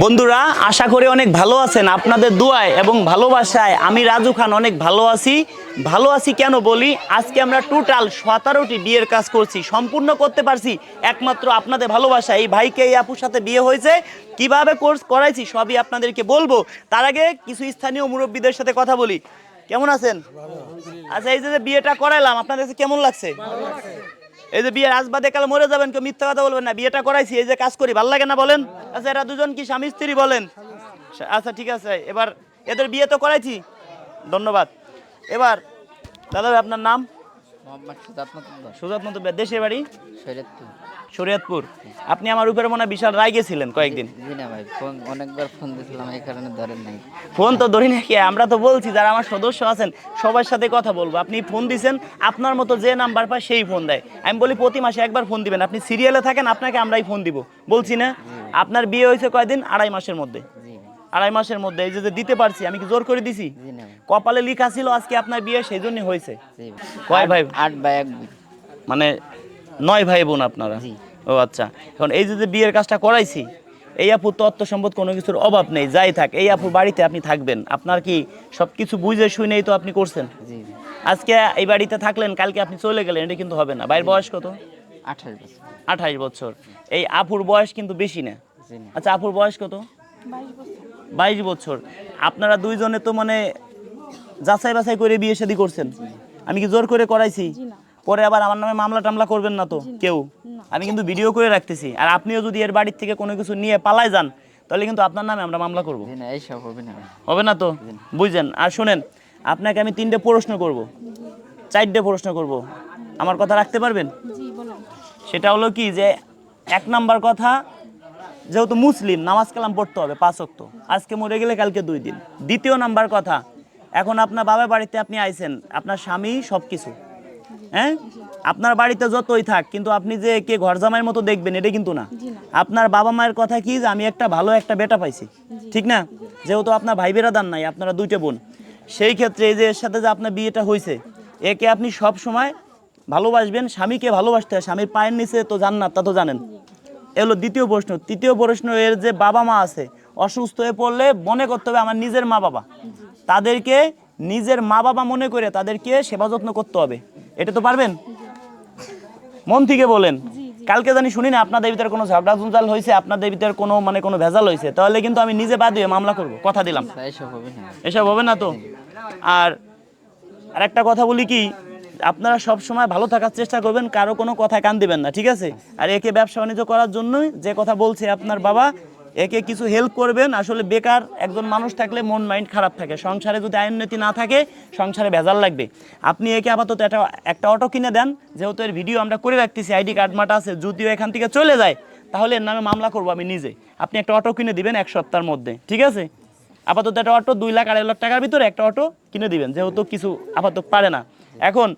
বন্ধুরা, আশা করি অনেক ভালো আছেন। আপনাদের দোয়ায় এবং ভালোবাসায় আমি রাজু খান অনেক ভালো আছি। ভালো আছি কেন বলি? আজকে আমরা টোটাল সতেরোটি বিয়ের কাজ করছি, সম্পূর্ণ করতে পারছি একমাত্র আপনাদের ভালোবাসা। এই ভাইকে, এই আপুর সাথে বিয়ে হয়েছে। কীভাবে কোর্স করাইছি সবই আপনাদেরকে বলব। তার আগে কিছু স্থানীয় মুরব্বীদের সাথে কথা বলি। কেমন আছেন? আচ্ছা এই যে বিয়েটা করাইলাম, আপনাদের কেমন লাগছে? এই যে বিয়ের আজ বাদে কাল মরে যাবেন, কেউ মিথ্যা কথা বলবেন না। বিয়েটা করাইছি, এই যে কাজ করি, ভালো লাগে না বলেন? আচ্ছা এরা দুজন কি স্বামী স্ত্রী বলেন? আচ্ছা ঠিক আছে, এবার এদের বিয়ে তো করাইছি। ধন্যবাদ। এবার, দাদা আপনার নাম? সুজাত মতুল্লাহ দেশের বাড়ি? শরীয়তপুর। শরীয়তপুর। আপনি আমার উপরে মনে বিশাল রায় গেছিলেন কয়েকদিন। জি না ভাই ফোন অনেকবার ফোন দিয়েছিলাম এই কারণে ধরেন নাই। ফোন তো ধরি নাকি আমরা তো বলছি যারা আমার সদস্য আছেন সবার সাথে কথা বলব। আপনি ফোন দিছেন আপনার মতো যে নাম্বার পায় সেই ফোন দেয়। আমি বলি প্রতি মাসে একবার ফোন দিবেন। আপনি সিরিয়ালে থাকেন আপনাকে আমরাই ফোন দিব। বলছি না? আপনার বিয়ে হয়েছে কয়দিন? আড়াই মাসের মধ্যে। আড়াই মাসের মধ্যে এই যে যে দিতে পারছি আমি কি জোর করে দিছি? জি না। ভাই কপালে লিখা ছিল আজকে আপনার বিয়ে সেই জন্য হয়েছে। ভাই কয় ভাই? আট বাই এক মানে নয় ভাই বোন আপনারা? ও আচ্ছা। এখন এই যে যে বিয়ের কাজটা করাইছি এই আপুর তো অর্থ সম্পদ কোনো কিছুর অভাব নেই যাই থাক এই আপুর বাড়িতে আপনি থাকবেন। আপনার কি সব কিছু বুঝে শুনেই তো আপনি করছেন? আজকে এই বাড়িতে থাকলেন কালকে আপনি চলে গেলেন এটা কিন্তু হবে না। বাইরের বয়স কত? আঠাশ বছর। আঠাইশ বছর। এই আপুর বয়স কিন্তু বেশি না। না। আচ্ছা আপুর বয়স কত? বাইশ বছর। আপনারা দুইজনে তো মানে যাচাই বাছাই করে বিয়ে শাদী করছেন। আমি কি জোর করে করাইছি? পরে আবার আমার নামে মামলা টামলা করবেন না তো? কেউ? আমি কিন্তু ভিডিও করে রাখতেছি। আর আপনিও যদি এর বাড়ির থেকে কোনো কিছু নিয়ে পালায় যান তাহলে কিন্তু আপনার নামে আমরা মামলা করব। না হবে না। ভাই হবে না তো? বুঝছেন আর শোনেন আপনাকে আমি তিনটে প্রশ্ন করব। চারটে প্রশ্ন করব। আমার কথা রাখতে পারবেন? সেটা হলো কি যে এক নাম্বার কথা যেহেতু মুসলিম নামাজ কালাম পড়তে হবে পাঁচ অক্ত আজকে মরে গেলে কালকে দুই দিন। দ্বিতীয় নাম্বার কথা এখন আপনার বাবার বাড়িতে আপনি আইছেন আপনার স্বামী সব কিছু হ্যাঁ? আপনার বাড়িতে যতই থাক কিন্তু আপনি যে কে ঘর জামাইয়ের মতো দেখবেন এটা কিন্তু না। আপনার বাবা মায়ের কথা কি যে আমি একটা ভালো একটা বেটা পাইছি? ঠিক না? যেহেতু আপনার ভাই বেরাদান নাই আপনারা দুইটা বোন। সেই ক্ষেত্রে এই যে এর সাথে যে আপনার বিয়েটা হয়েছে একে আপনি সব সময় ভালোবাসবেন স্বামীকে ভালোবাসতে হয়। স্বামীর পায়ের নিচে তো জান্নাত তা তো জানেন। এ হলো দ্বিতীয় প্রশ্ন। তৃতীয় প্রশ্ন এর যে বাবা মা আছে অসুস্থ হয়ে পড়লে মনে করতে হবে আমার নিজের মা বাবা। তাদেরকে নিজের মা বাবা মনে করে তাদেরকে সেবা যত্ন করতে হবে। এটা তো পারবেন? মন থেকে বলেন। কালকে জানি শুনি না আপনাদের ভিতরে কোনো ঝগড়া জঞ্জাল হয়েছে আপনাদের ভিতরে কোনো মানে কোনো ভেজাল হয়েছে। তাহলে কিন্তু আমি নিজে বাদ দিয়ে মামলা করব কথা দিলাম। এসব হবে না। তো? আর আর একটা কথা বলি কি আপনারা সব সময় ভালো থাকার চেষ্টা করবেন, কারও কোনো কথায় কান দিবেন না, ঠিক আছে? আর একে ব্যবসা বাণিজ্য করার জন্যই যে কথা বলছে আপনার বাবা, একে কিছু হেল্প করবেন। আসলে বেকার একজন মানুষ থাকলে মন মাইন্ড খারাপ থাকে। সংসারে যদি আইননীতি না থাকে, সংসারে ভেজাল লাগবে। আপনি একে আপাতত একটা একটা অটো কিনে দেন। যেহেতু এর ভিডিও আমরা করে রাখতেছি আইডি কার্ড মাটা আছে, যদিও এখান থেকে চলে যায়, তাহলে এর নামে মামলা করব আমি নিজে। আপনি একটা অটো কিনে দিবেন এক সপ্তাহের মধ্যে, ঠিক আছে? আপাতত একটা অটো দুই লাখ আড়াই লাখ টাকার ভিতরে একটা অটো কিনে দিবেন, যেহেতু কিছু আপাতত পারে না। এখন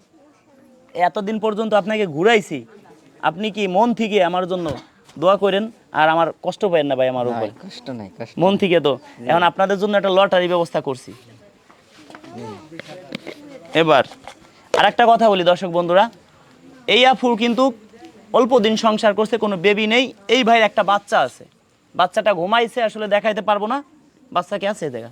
এতদিন পর্যন্ত আপনাকে ঘুরাইছি আপনি কি মন থেকে আমার জন্য দোয়া করেন? আর আমার কষ্ট পাবেন না ভাই আমার উপর। কষ্ট নাই কষ্ট মন থেকে তো। এখন আপনাদের জন্য একটা লটারি ব্যবস্থা করছি। এবার আর একটা কথা বলি দর্শক বন্ধুরা। এই আফুর কিন্তু অল্প দিন সংসার করছে কোনো বেবি নেই। এই ভাইয়ের একটা বাচ্চা আছে। বাচ্চাটা ঘুমাইছে আসলে দেখাইতে পারব না। বাচ্চা কি আছে দেখা?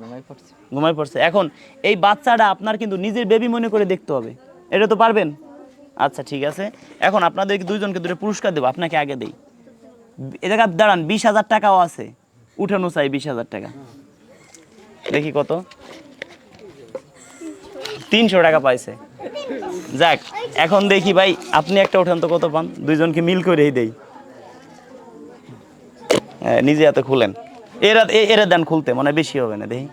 ঘুমাই পড়ছি। ঘুমাই পড়ছে। এখন এই বাচ্চাটা আপনার কিন্তু নিজের বেবি মনে করে দেখতে হবে। এটা তো পারবেন? আচ্ছা ঠিক আছে। এখন আপনাদেরকে দুইজনকে দুটো পুরস্কার দেবো, আপনাকে আগে দেই। এ জায়গা, দাঁড়ান, বিশ হাজার টাকাও আছে। উঠানো চাই বিশ হাজার টাকা। দেখি কত। তিনশো টাকা পাইছে। যাক, এখন দেখি ভাই, আপনি একটা উঠান তো কত পান? দুইজনকে মিল করেই দেই। নিজে এত খুলেন। এরা এরা দেন খুলতে মানে বেশি হবে না, দেখি।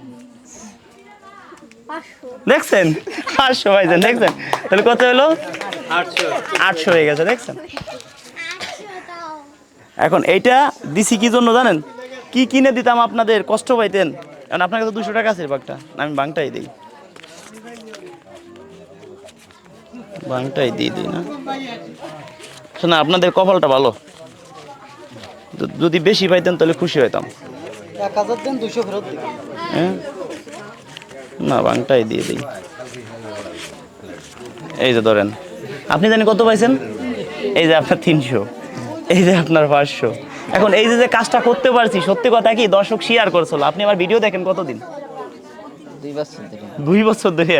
দেখছেন? পাঁচশো পাইছেন দেখছেন? তাহলে কত হলো? আটশো। হয়ে গেছে দেখছেন? এখন এইটা দিছি কি জন্য জানেন? কি কিনে দিতাম আপনাদের? কষ্ট পাইতেন। কারণ আপনার কাছে দুশো টাকা আছে বাঘটা। আমি বাংটাই দিই। বাংটাই দিয়ে দিই না? শোনা আপনাদের কপালটা ভালো। যদি বেশি পাইতেন তাহলে খুশি হইতাম। এক হাজার দেন দুশো ফেরত হ্যাঁ? না বাংটাই দিয়ে দিই। এই যে ধরেন আপনি জানি কত পাইছেন? এই যে আপনার তিনশো এই যে আপনার পাঁচশো। এখন এই যে যে কাজটা করতে পারছি সত্যি কথা কি দর্শক শেয়ার করছিল আপনি আমার ভিডিও দেখেন কতদিন? দুই বছর ধরে। দুই বছর ধরে?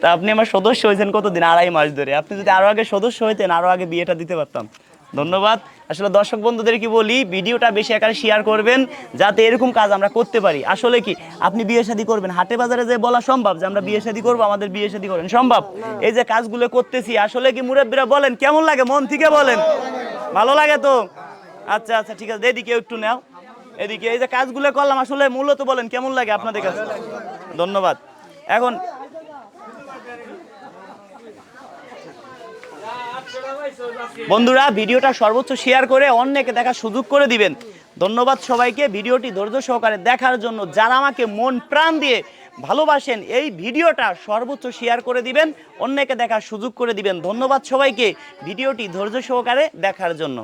তা আপনি আমার সদস্য হয়েছেন কতদিন? আড়াই মাস ধরে। আপনি যদি আরও আগে সদস্য হইতেন আরও আগে বিয়েটা দিতে পারতাম। ধন্যবাদ। আসলে দর্শক বন্ধুদের কি বলি, ভিডিওটা বেশি আকারে শেয়ার করবেন, যাতে এরকম কাজ আমরা করতে পারি। আসলে কি, আপনি বিয়ে শাদী করবেন, হাটে বাজারে যে বলা সম্ভব যে আমরা বিয়ে শাদী করব, আমাদের বিয়ে শাদী করেন, সম্ভব? এই যে কাজগুলো করতেছি, আসলে কি মুরব্বীরা বলেন, কেমন লাগে, মন থেকে বলেন? ভালো লাগে তো? আচ্ছা আচ্ছা ঠিক আছে, এদিকে একটু নাও, এদিকে এই যে কাজগুলো করলাম, আসলে মূলত বলেন, কেমন লাগে আপনাদের কাছে? ধন্যবাদ। এখন বন্ধুরা, ভিডিওটা সর্বোচ্চ শেয়ার করে অন্যকে দেখার সুযোগ করে দিবেন। ধন্যবাদ সবাইকে, ভিডিওটি ধৈর্য সহকারে দেখার জন্য যারা আমাকে মন প্রাণ দিয়ে ভালোবাসেন, এই ভিডিওটা সর্বোচ্চ শেয়ার করে দিবেন, অন্যকে দেখার সুযোগ করে দিবেন। ধন্যবাদ সবাইকে, ভিডিওটি ধৈর্য সহকারে দেখার জন্য।